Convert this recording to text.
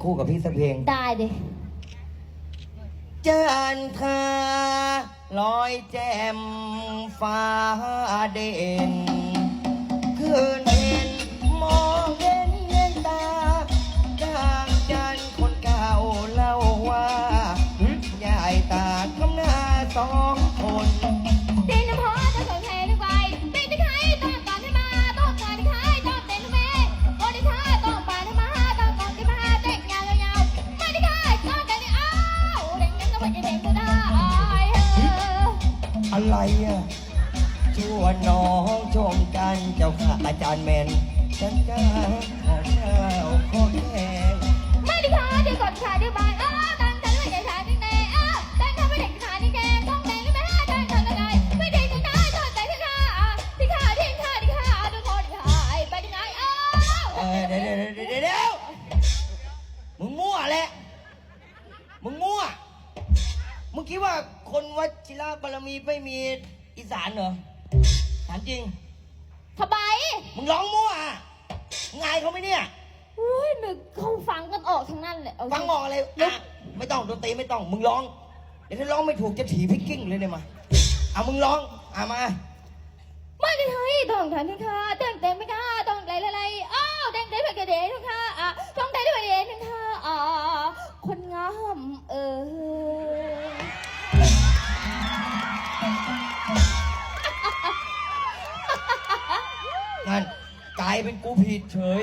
คู่กับพี่สักเพลง ได้ดิจันทราลอยแจ่มฟ้าเด่นคืนเห็นมองเห็นเงินตาดังจันทร์คนเก่าเล่าว่า ยายตาคำหน้าสองคน อะไรอะชวนน้องชมกันเจ้าค่ะอาจารย์แมนฉันจ้าของเราขอแค่ไม่ด้ขาเดี๋ยวก่อนขาเดี๋ยวบายอ้าวตั้งใจไม่ได้ขาที่แน่อ้าวตั้งใจไม่ได้ขาที่แกต้องแต่งไม่ได้ตั้งใจอะไรไม่ด้ที่ขาต้องแต่งที่ขาที่ขาที่ขาที่ขาทุกคนขาไปที่ไอ้าวเออเดี๋ยวเดี๋ยวเดี๋ยวเดี๋ยวเดี๋ยวมึงมั่วแหละมึงมั่ว มึงคิดว่าคนวัชิระบารมีไม่มีอีสานเหรอถามจริง ทำไมมึงร้องมั่วอะมึงอายเขาไหมเนี่ย อุ้ยนึกเขาฟังกันออกทั้งนั้นเลยเอาสิฟังออกอะไรอะไม่ต้องดนตรีไม่ต้อง มึงร้อง เดี๋ยวถ้าร้องไม่ถูกจะถีบพิกกิ้งเลยเนี่ยมาเอามึงร้องอะมา ไม่ได้เฮ้ยต้องทันที่ค่ะเต้นเต้นไม่ค่ะต้องอะไรอะไรอ้าวเต้นเต้นไปกระเดนค่ะอะต้องเต้นด้วยเดนค่ะอ่าคนงามเออ นั่นกลายเป็นกูผิดเฉย